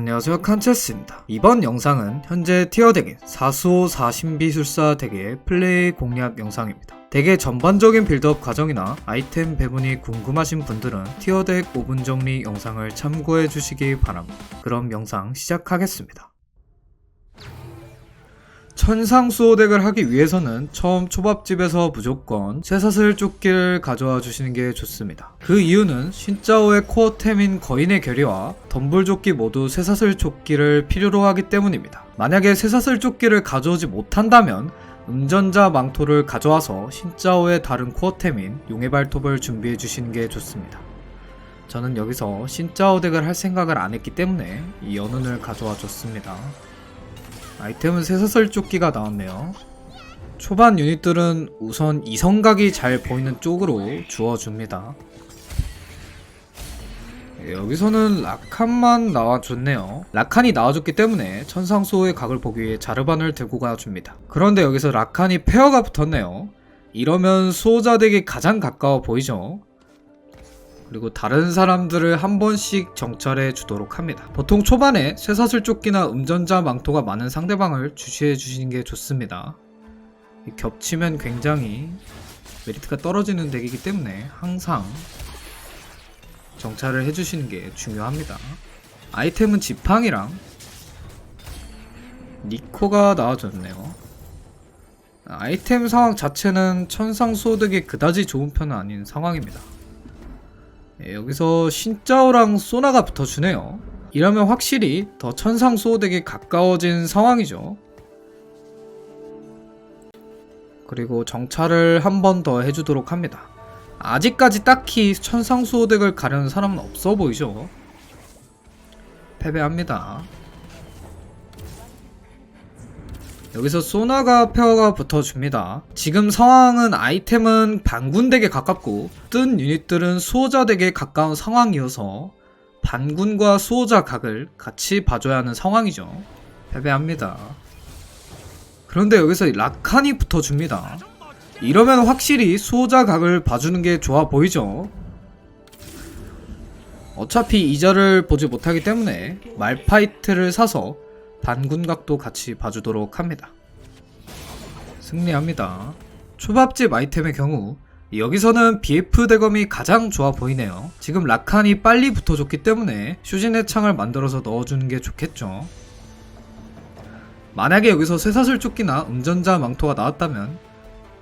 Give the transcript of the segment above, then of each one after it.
안녕하세요 칸체스입니다. 이번 영상은 현재 티어 덱인 사수호 4신비술사 덱의 플레이 공략 영상입니다. 덱의 전반적인 빌드업 과정이나 아이템 배분이 궁금하신 분들은 티어 덱 5분 정리 영상을 참고해 주시기 바랍니다. 그럼 영상 시작하겠습니다. 천상 수호 덱을 하기 위해서는 처음 초밥집에서 무조건 쇠사슬 조끼를 가져와 주시는 게 좋습니다. 그 이유는 신짜오의 코어템인 거인의 결의와 덤불 조끼 모두 쇠사슬 조끼를 필요로 하기 때문입니다. 만약에 쇠사슬 조끼를 가져오지 못한다면 음전자 망토를 가져와서 신짜오의 다른 코어템인 용의 발톱을 준비해 주시는 게 좋습니다. 저는 여기서 신짜오 덱을 할 생각을 안 했기 때문에 이 연운을 가져와 줬습니다. 아이템은 쇠사슬 조끼가 나왔네요. 초반 유닛들은 우선 이성각이 잘 보이는 쪽으로 주어줍니다. 예, 여기서는 라칸만 나와줬네요. 라칸이 나와줬기 때문에 천상수호의 각을 보기 위해 자르반을 들고 가줍니다. 그런데 여기서 라칸이 페어가 붙었네요. 이러면 수호자 덱이 가장 가까워 보이죠? 그리고 다른 사람들을 한 번씩 정찰해 주도록 합니다. 보통 초반에 쇠사슬 조끼나 음전자 망토가 많은 상대방을 주시해 주시는 게 좋습니다. 이 겹치면 굉장히 메리트가 떨어지는 덱이기 때문에 항상 정찰을 해주시는 게 중요합니다. 아이템은 지팡이랑 니코가 나와줬네요. 아이템 상황 자체는 천상수호덱이 그다지 좋은 편은 아닌 상황입니다. 예, 여기서 신짜오랑 소나가 붙어주네요. 이러면 확실히 더 천상 수호덱에 가까워진 상황이죠. 그리고 정찰을 한 번 더 해주도록 합니다. 아직까지 딱히 천상 수호덱을 가려는 사람은 없어 보이죠. 패배합니다. 여기서 소나가 페어가 붙어줍니다. 지금 상황은 아이템은 반군덱에 가깝고 뜬 유닛들은 수호자덱에 가까운 상황이어서 반군과 수호자 각을 같이 봐줘야 하는 상황이죠. 패배합니다. 그런데 여기서 라칸이 붙어줍니다. 이러면 확실히 수호자 각을 봐주는 게 좋아 보이죠. 어차피 이자를 보지 못하기 때문에 말파이트를 사서 반군각도 같이 봐주도록 합니다. 승리합니다. 초밥집 아이템의 경우 여기서는 BF 대검이 가장 좋아 보이네요. 지금 라칸이 빨리 붙어줬기 때문에 슈진의 창을 만들어서 넣어주는 게 좋겠죠. 만약에 여기서 쇠사슬 조끼나 음전자 망토가 나왔다면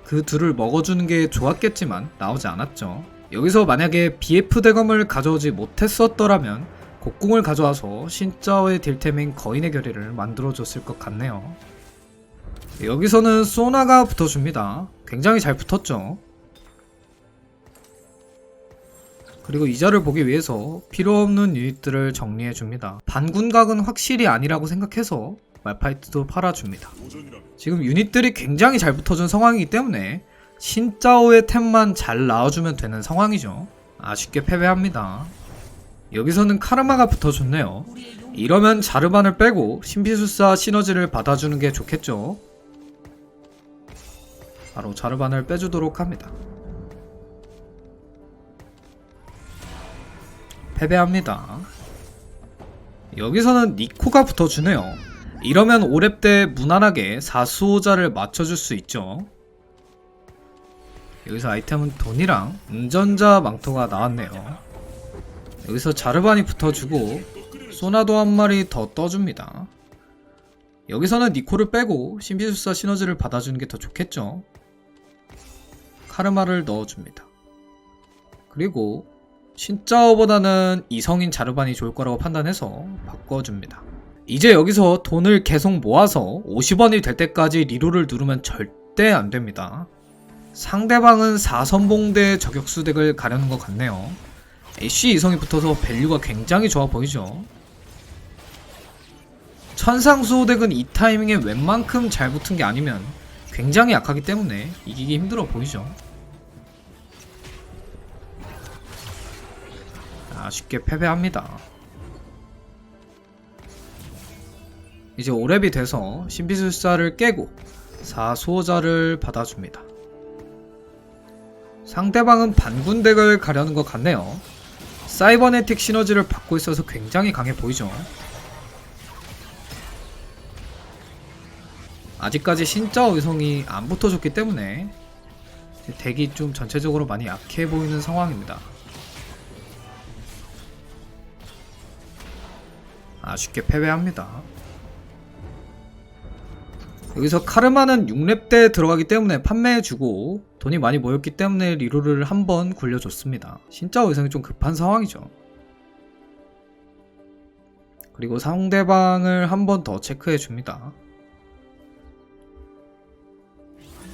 그 둘을 먹어주는 게 좋았겠지만 나오지 않았죠. 여기서 만약에 BF 대검을 가져오지 못했었더라면 곡궁을 가져와서 신짜오의 딜템인 거인의 결의를 만들어줬을 것 같네요. 여기서는 소나가 붙어줍니다. 굉장히 잘 붙었죠. 그리고 이자를 보기 위해서 필요 없는 유닛들을 정리해줍니다. 반군각은 확실히 아니라고 생각해서 말파이트도 팔아줍니다. 지금 유닛들이 굉장히 잘 붙어준 상황이기 때문에 신짜오의 템만 잘 나와주면 되는 상황이죠. 아쉽게 패배합니다. 여기서는 카르마가 붙어줬네요. 이러면 자르반을 빼고 신비술사 시너지를 받아주는 게 좋겠죠. 바로 자르반을 빼주도록 합니다. 패배합니다. 여기서는 니코가 붙어주네요. 이러면 5렙 때 무난하게 사수호자를 맞춰줄 수 있죠. 여기서 아이템은 돈이랑 운전자 망토가 나왔네요. 여기서 자르반이 붙어주고 소나도 한 마리 더 떠줍니다. 여기서는 니코를 빼고 신비술사 시너지를 받아주는 게 더 좋겠죠. 카르마를 넣어줍니다. 그리고 신짜오보다는 이성인 자르반이 좋을 거라고 판단해서 바꿔줍니다. 이제 여기서 돈을 계속 모아서 50원이 될 때까지 리로를 누르면 절대 안 됩니다. 상대방은 4선봉대 저격수 덱을 가려는 것 같네요. 애쉬 이성이 붙어서 밸류가 굉장히 좋아 보이죠. 천상 수호 덱은 이 타이밍에 웬만큼 잘 붙은 게 아니면 굉장히 약하기 때문에 이기기 힘들어 보이죠. 아쉽게 패배합니다. 이제 5렙이 돼서 신비술사를 깨고 4수호자를 받아줍니다. 상대방은 반군덱을 가려는 것 같네요. 사이버네틱 시너지를 받고 있어서 굉장히 강해 보이죠. 아직까지 신짜 의성이 안 붙어줬기 때문에 덱이 좀 전체적으로 많이 약해 보이는 상황입니다. 아쉽게 패배합니다. 여기서 카르마는 6렙 때 들어가기 때문에 판매해주고 돈이 많이 모였기 때문에 리로를 한번 굴려줬습니다. 신짜 의성이 좀 급한 상황이죠. 그리고 상대방을 한 번 더 체크해 줍니다.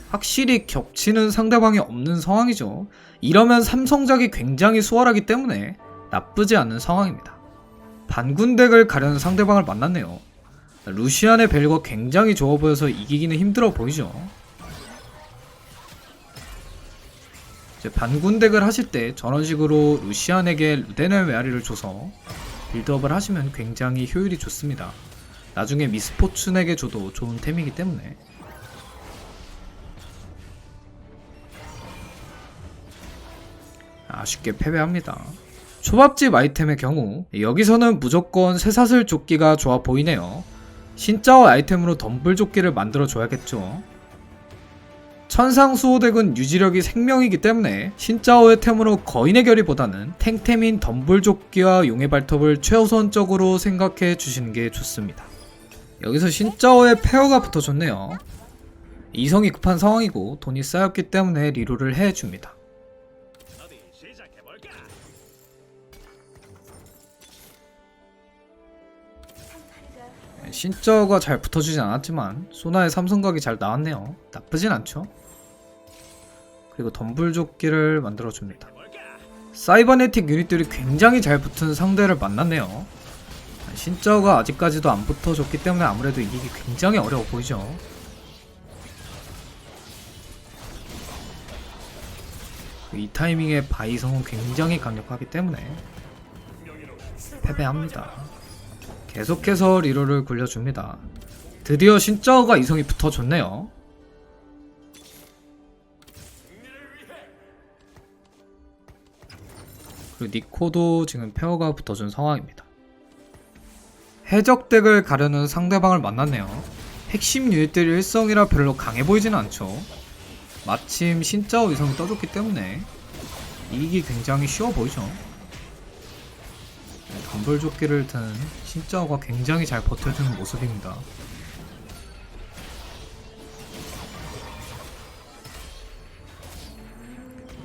확실히 겹치는 상대방이 없는 상황이죠. 이러면 삼성작이 굉장히 수월하기 때문에 나쁘지 않은 상황입니다. 반군덱을 가려는 상대방을 만났네요. 루시안의 벨과 굉장히 좋아 보여서 이기기는 힘들어 보이죠. 반군덱을 하실 때 저런 식으로 루시안에게 루덴의 메아리를 줘서 빌드업을 하시면 굉장히 효율이 좋습니다. 나중에 미스포춘에게 줘도 좋은 템이기 때문에 아쉽게 패배합니다. 초밥집 아이템의 경우 여기서는 무조건 쇠사슬 조끼가 좋아 보이네요. 신짜오 아이템으로 덤블 조끼를 만들어 줘야겠죠. 천상 수호덱은 유지력이 생명이기 때문에 신짜오의 템으로 거인의 결의보다는 탱템인 덤블 조끼와 용의 발톱을 최우선적으로 생각해 주시는 게 좋습니다. 여기서 신짜오의 페어가 붙어줬네요. 이성이 급한 상황이고 돈이 쌓였기 때문에 리로를 해줍니다. 신짜오가 잘 붙어주진 않았지만 소나의 삼성각이 잘 나왔네요. 나쁘진 않죠. 그리고 덤불조끼를 만들어줍니다. 사이버네틱 유닛들이 굉장히 잘 붙은 상대를 만났네요. 신짜오가 아직까지도 안 붙어줬기 때문에 아무래도 이기기 굉장히 어려워 보이죠. 이 타이밍에 바이성은 굉장히 강력하기 때문에 패배합니다. 계속해서 리로를 굴려줍니다. 드디어 신짜오가 이성이 붙어줬네요. 그리고 니코도 지금 페어가 붙어준 상황입니다. 해적덱을 가려는 상대방을 만났네요. 핵심 유닛들이 일성이라 별로 강해 보이지는 않죠. 마침 신짜오 이성이 떠줬기 때문에 이기기 굉장히 쉬워 보이죠. 네, 덤벌조끼를 든 신짜오가 굉장히 잘 버텨주는 모습입니다.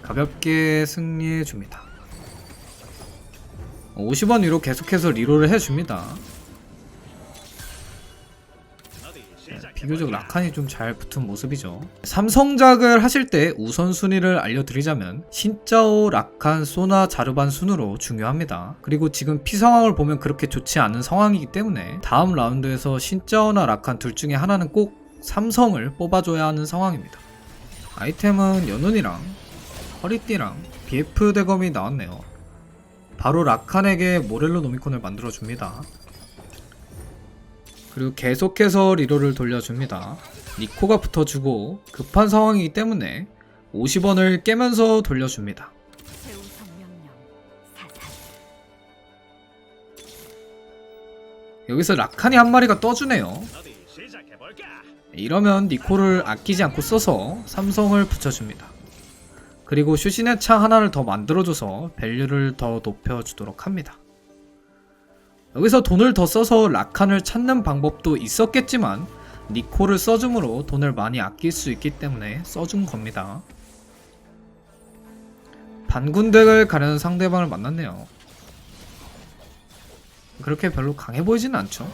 가볍게 승리해줍니다. 50원 위로 계속해서 리롤을 해줍니다. 네? 비교적 라칸이 좀 잘 붙은 모습이죠. 삼성작을 하실 때 우선순위를 알려드리자면 신짜오, 라칸, 소나, 자르반 순으로 중요합니다. 그리고 지금 피 상황을 보면 그렇게 좋지 않은 상황이기 때문에 다음 라운드에서 신짜오나 라칸 둘 중에 하나는 꼭 삼성을 뽑아줘야 하는 상황입니다. 아이템은 연운이랑 허리띠랑 BF 대검이 나왔네요. 바로 라칸에게 모렐로 노미콘을 만들어줍니다. 그리고 계속해서 리로를 돌려줍니다. 니코가 붙어주고 급한 상황이기 때문에 50원을 깨면서 돌려줍니다. 여기서 라칸이 한 마리가 떠주네요. 이러면 니코를 아끼지 않고 써서 삼성을 붙여줍니다. 그리고 슈신의 차 하나를 더 만들어줘서 밸류를 더 높여주도록 합니다. 여기서 돈을 더 써서 라칸을 찾는 방법도 있었겠지만 니코를 써줌으로 돈을 많이 아낄 수 있기 때문에 써준 겁니다. 반군덱을 가려는 상대방을 만났네요. 그렇게 별로 강해 보이지는 않죠.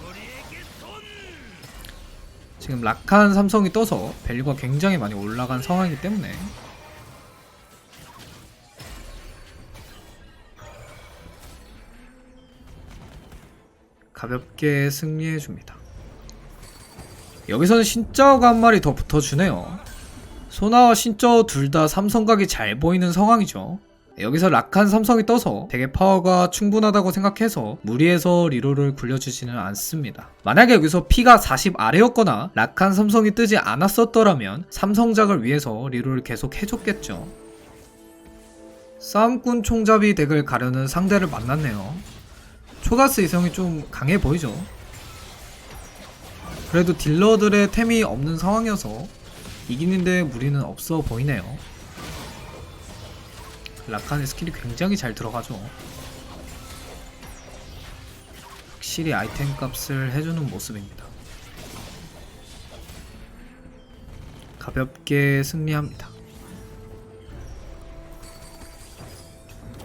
지금 라칸 삼성이 떠서 밸류가 굉장히 많이 올라간 상황이기 때문에 가볍게 승리해 줍니다. 여기서는 신짜오가 한 마리 더 붙어주네요. 소나와 신짜오 둘 다 삼성각이 잘 보이는 상황이죠. 여기서 락한 삼성이 떠서 되게 파워가 충분하다고 생각해서 무리해서 리로를 굴려주지는 않습니다. 만약에 여기서 피가 40 아래였거나 락한 삼성이 뜨지 않았었더라면 삼성작을 위해서 리로를 계속 해줬겠죠. 싸움꾼 총잡이 덱을 가려는 상대를 만났네요. 초가스 이성이 좀 강해 보이죠. 그래도 딜러들의 템이 없는 상황이어서 이기는데 무리는 없어 보이네요. 라칸의 스킬이 굉장히 잘 들어가죠. 확실히 아이템 값을 해주는 모습입니다. 가볍게 승리합니다.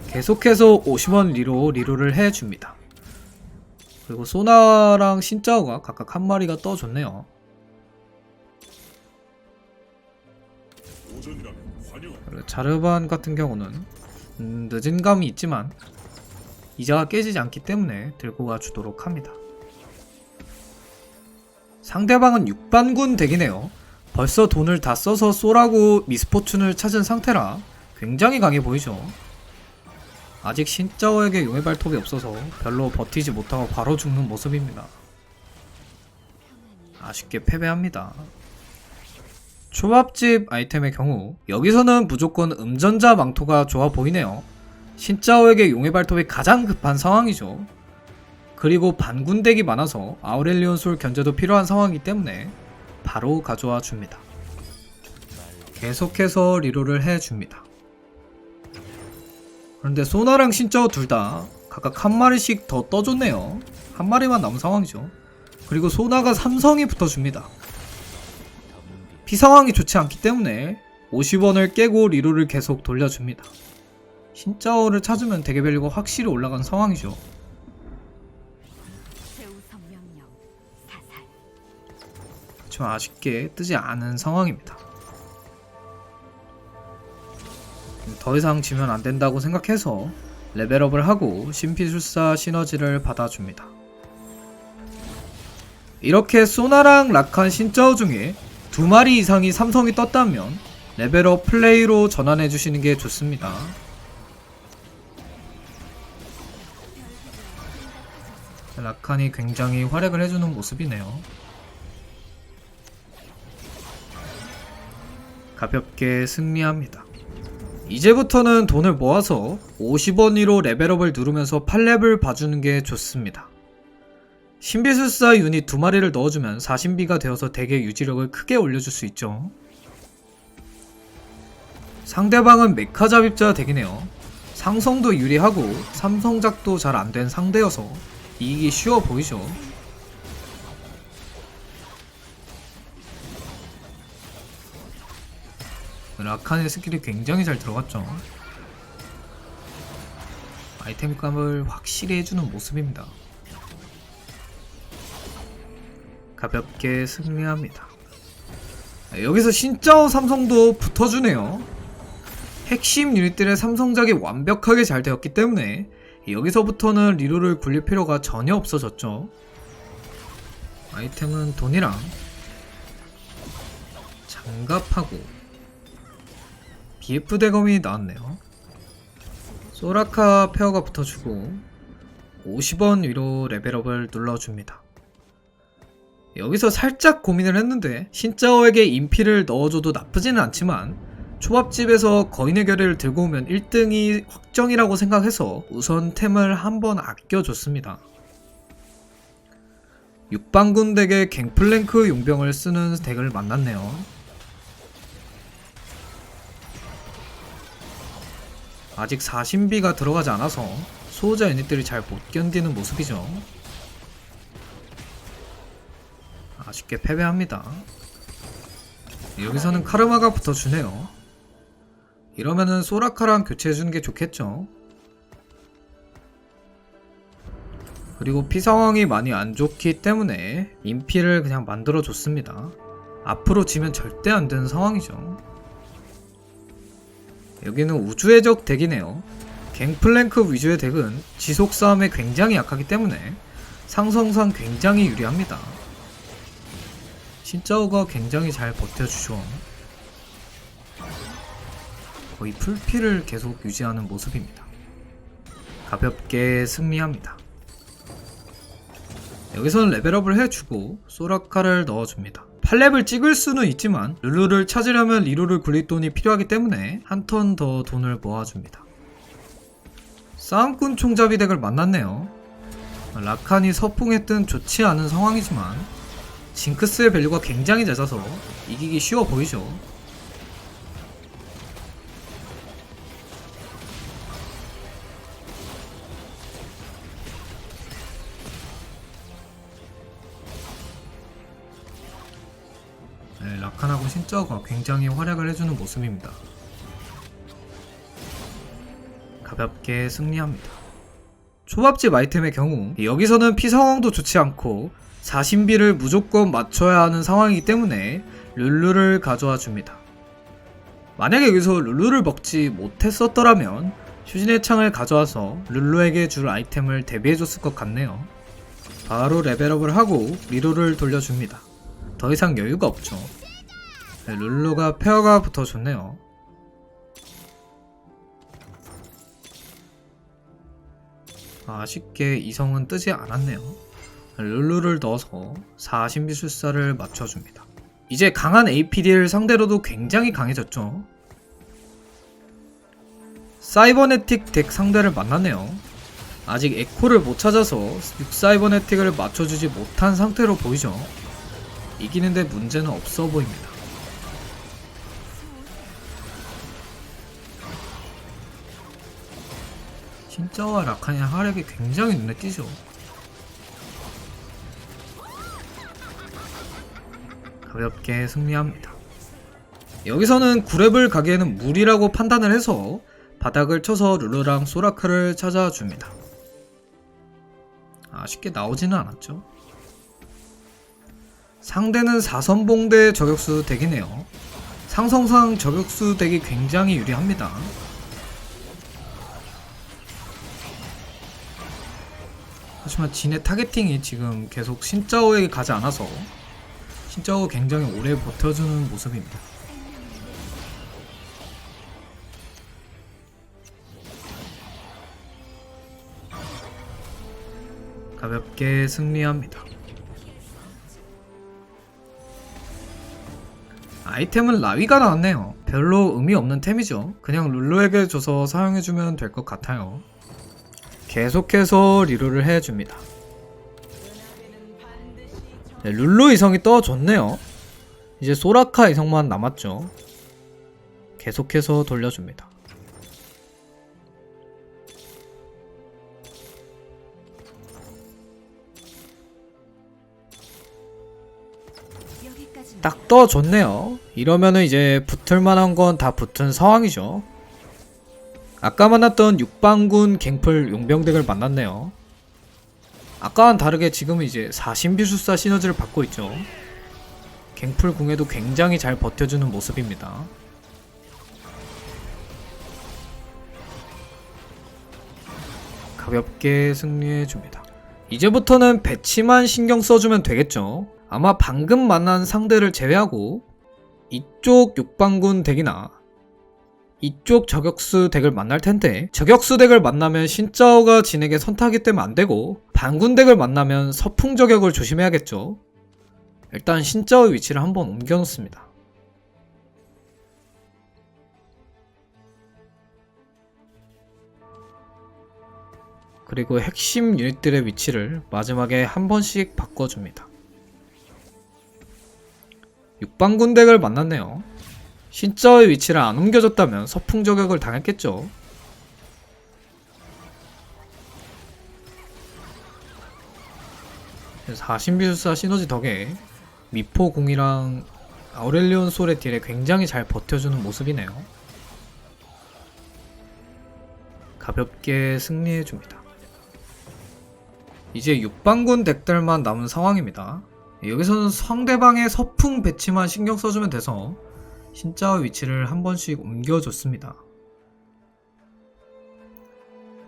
계속해서 50원 리로 리로를 해줍니다. 그리고 소나랑 신짜오가 각각 한 마리가 떠줬네요. 자르반 같은 경우는 음, 늦은 감이 있지만 이자가 깨지지 않기 때문에 들고 가주도록 합니다. 상대방은 6반군 덱이네요. 벌써 돈을 다 써서 쏘라고 미스포춘을 찾은 상태라 굉장히 강해 보이죠. 아직 신짜오에게 용의 발톱이 없어서 별로 버티지 못하고 바로 죽는 모습입니다. 아쉽게 패배합니다. 초밥집 아이템의 경우 여기서는 무조건 음전자 망토가 좋아 보이네요. 신짜오에게 용의 발톱이 가장 급한 상황이죠. 그리고 반군덱이 많아서 아우렐리온 솔 견제도 필요한 상황이기 때문에 바로 가져와 줍니다. 계속해서 리로를 해줍니다. 그런데 소나랑 신짜오 둘다 각각 한 마리씩 더 떠줬네요. 한 마리만 남은 상황이죠. 그리고 소나가 삼성이 붙어줍니다. 피 상황이 좋지 않기 때문에 50원을 깨고 리로를 계속 돌려줍니다. 신짜오를 찾으면 대개밸류가 확실히 올라간 상황이죠. 아쉽게 뜨지 않은 상황입니다. 더 이상 지면 안 된다고 생각해서 레벨업을 하고 신피술사 시너지를 받아줍니다. 이렇게 소나랑 라칸 신짜오 중에 두 마리 이상이 삼성이 떴다면 레벨업 플레이로 전환해 주시는 게 좋습니다. 라칸이 굉장히 활약을 해주는 모습이네요. 가볍게 승리합니다. 이제부터는 돈을 모아서 50원으로 레벨업을 누르면서 8렙을 봐주는 게 좋습니다. 신비술사 유닛 두 마리를 넣어주면 40비가 되어서 덱의 유지력을 크게 올려줄 수 있죠. 상대방은 메카 잡입자 덱이네요. 상성도 유리하고 삼성작도 잘 안 된 상대여서 이기기 쉬워 보이죠. 라칸의 스킬이 굉장히 잘 들어갔죠. 아이템 값을 확실히 해주는 모습입니다. 가볍게 승리합니다. 아, 여기서 신짜오 삼성도 붙어주네요. 핵심 유닛들의 삼성작이 완벽하게 잘 되었기 때문에 여기서부터는 리로를 굴릴 필요가 전혀 없어졌죠. 아이템은 돈이랑 장갑하고 BF 대검이 나왔네요. 소라카 페어가 붙어주고 50원 위로 레벨업을 눌러줍니다. 여기서 살짝 고민을 했는데 신짜오에게 인피를 넣어줘도 나쁘지는 않지만 초밥집에서 거인의 결의를 들고 오면 1등이 확정이라고 생각해서 우선 템을 한번 아껴줬습니다. 육방군 덱에 갱플랭크 용병을 쓰는 덱을 만났네요. 아직 40비가 들어가지 않아서 수호자 유닛들이 잘 못 견디는 모습이죠. 아쉽게 패배합니다. 여기서는 카르마가 붙어주네요. 이러면은 소라카랑 교체해주는 게 좋겠죠. 그리고 피 상황이 많이 안 좋기 때문에 인피를 그냥 만들어줬습니다. 앞으로 지면 절대 안 되는 상황이죠. 여기는 우주의 적 덱이네요. 갱플랭크 위주의 덱은 지속 싸움에 굉장히 약하기 때문에 상성상 굉장히 유리합니다. 신짜오가 굉장히 잘 버텨주죠. 거의 풀피를 계속 유지하는 모습입니다. 가볍게 승리합니다. 여기서는 레벨업을 해주고 소라카를 넣어줍니다. 8렙을 찍을 수는 있지만 룰루를 찾으려면 리루를 굴릴 돈이 필요하기 때문에 한 턴 더 돈을 모아줍니다. 싸움꾼 총잡이 덱을 만났네요. 라칸이 서풍에 뜬 좋지 않은 상황이지만 징크스의 밸류가 굉장히 낮아서 이기기 쉬워 보이죠. 신저가 굉장히 활약을 해주는 모습입니다. 가볍게 승리합니다. 초밥집 아이템의 경우 여기서는 피 상황도 좋지 않고 사신비를 무조건 맞춰야 하는 상황이기 때문에 룰루를 가져와 줍니다. 만약에 여기서 룰루를 먹지 못했었더라면 휴진의 창을 가져와서 룰루에게 줄 아이템을 대비해줬을 것 같네요. 바로 레벨업을 하고 리로를 돌려줍니다. 더 이상 여유가 없죠. 네, 룰루가 페어가 붙어줬네요. 아쉽게 이성은 뜨지 않았네요. 룰루를 넣어서 4신비술사를 맞춰줍니다. 이제 강한 APD를 상대로도 굉장히 강해졌죠. 사이버네틱 덱 상대를 만났네요. 아직 에코를 못 찾아서 6사이버네틱을 맞춰주지 못한 상태로 보이죠. 이기는데 문제는 없어 보입니다. 신짜와 라칸의 활약이 굉장히 눈에 띄죠. 가볍게 승리합니다. 여기서는 구랩을 가기에는 무리라고 판단을 해서 바닥을 쳐서 룰루랑 소라카를 찾아줍니다. 아쉽게 나오지는 않았죠. 상대는 4선봉대 저격수 덱이네요. 상성상 저격수 덱이 굉장히 유리합니다. 하지만 진의 타겟팅이 지금 계속 신짜오에게 가지 않아서 신짜오 굉장히 오래 버텨주는 모습입니다. 가볍게 승리합니다. 아이템은 라위가 나왔네요. 별로 의미 없는 템이죠. 그냥 룰루에게 줘서 사용해주면 될 것 같아요. 계속해서 리로를 해줍니다. 네, 룰루 이성이 떠줬네요. 이제 소라카 이성만 남았죠. 계속해서 돌려줍니다. 딱 떠줬네요. 이러면은 이제 붙을 만한 건 다 붙은 상황이죠. 아까 만났던 육방군 갱플 용병덱을 만났네요. 아까와는 다르게 지금은 이제 사신비술사 시너지를 받고 있죠. 갱플 궁에도 굉장히 잘 버텨주는 모습입니다. 가볍게 승리해줍니다. 이제부터는 배치만 신경 써주면 되겠죠. 아마 방금 만난 상대를 제외하고 이쪽 육방군 덱이나 이쪽 저격수 덱을 만날 텐데 저격수 덱을 만나면 신짜오가 진에게 선타하기 때문에 안 되고 반군 덱을 만나면 서풍 저격을 조심해야겠죠. 일단 신짜오의 위치를 한번 옮겨 놓습니다. 그리고 핵심 유닛들의 위치를 마지막에 한 번씩 바꿔줍니다. 육방군 덱을 만났네요. 신짜의 위치를 안 옮겨줬다면 서풍 저격을 당했겠죠. 사신비술사 시너지 덕에 미포 공이랑 아우렐리온 솔의 딜에 굉장히 잘 버텨주는 모습이네요. 가볍게 승리해줍니다. 이제 육방군 덱들만 남은 상황입니다. 여기서는 상대방의 서풍 배치만 신경 써주면 돼서 신짜의 위치를 한 번씩 옮겨줬습니다.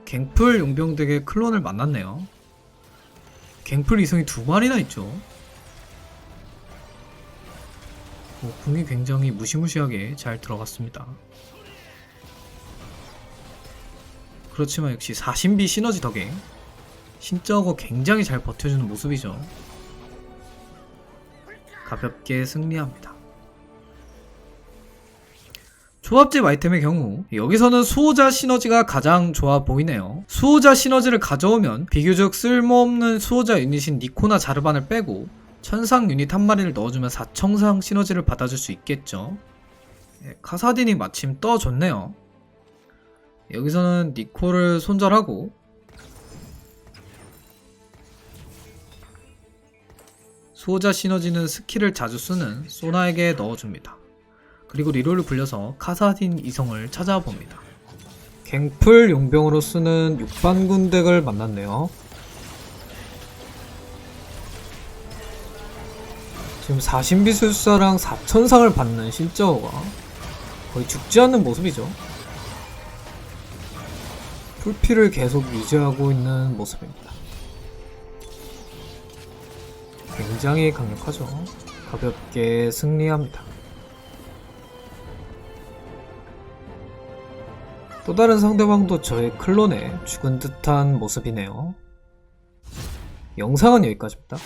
갱플 용병 덱의 클론을 만났네요. 갱플 이성이 두 마리나 있죠. 오, 궁이 굉장히 무시무시하게 잘 들어갔습니다. 그렇지만 역시 사신비 시너지 덕에 신짜오가 굉장히 잘 버텨주는 모습이죠. 가볍게 승리합니다. 조합집 아이템의 경우 여기서는 수호자 시너지가 가장 좋아 보이네요. 수호자 시너지를 가져오면 비교적 쓸모없는 수호자 유닛인 니코나 자르반을 빼고 천상 유닛 한 마리를 넣어주면 4청상 시너지를 받아줄 수 있겠죠. 예, 카사딘이 마침 떠줬네요. 여기서는 니코를 손절하고 수호자 시너지는 스킬을 자주 쓰는 소나에게 넣어줍니다. 그리고 리롤을 굴려서 카사딘 이성을 찾아봅니다. 갱플 용병으로 쓰는 육반군 덱을 만났네요. 지금 4신비술사랑 4천상을 받는 신짜오가 거의 죽지 않는 모습이죠. 풀피를 계속 유지하고 있는 모습입니다. 굉장히 강력하죠. 가볍게 승리합니다. 또 다른 상대방도 저의 클론에 죽은 듯한 모습이네요. 영상은 여기까지입니다.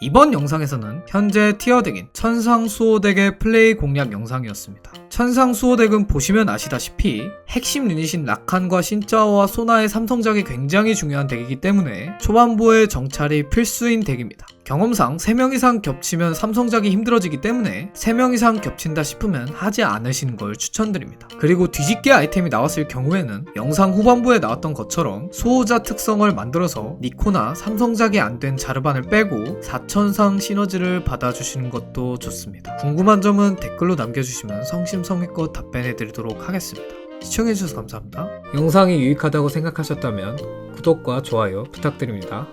이번 영상에서는 현재 티어덱인 천상수호덱의 플레이 공략 영상이었습니다. 천상수호덱은 보시면 아시다시피 핵심 유닛인 라칸과 신짜오와 소나의 삼성작이 굉장히 중요한 덱이기 때문에 초반부의 정찰이 필수인 덱입니다. 경험상 3명 이상 겹치면 삼성작이 힘들어지기 때문에 3명 이상 겹친다 싶으면 하지 않으시는 걸 추천드립니다. 그리고 뒤집개 아이템이 나왔을 경우에는 영상 후반부에 나왔던 것처럼 수호자 특성을 만들어서 니코나 삼성작이 안 된 자르반을 빼고 4천상 시너지를 받아주시는 것도 좋습니다. 궁금한 점은 댓글로 남겨주시면 성심성의껏 답변해드리도록 하겠습니다. 시청해주셔서 감사합니다. 영상이 유익하다고 생각하셨다면 구독과 좋아요 부탁드립니다.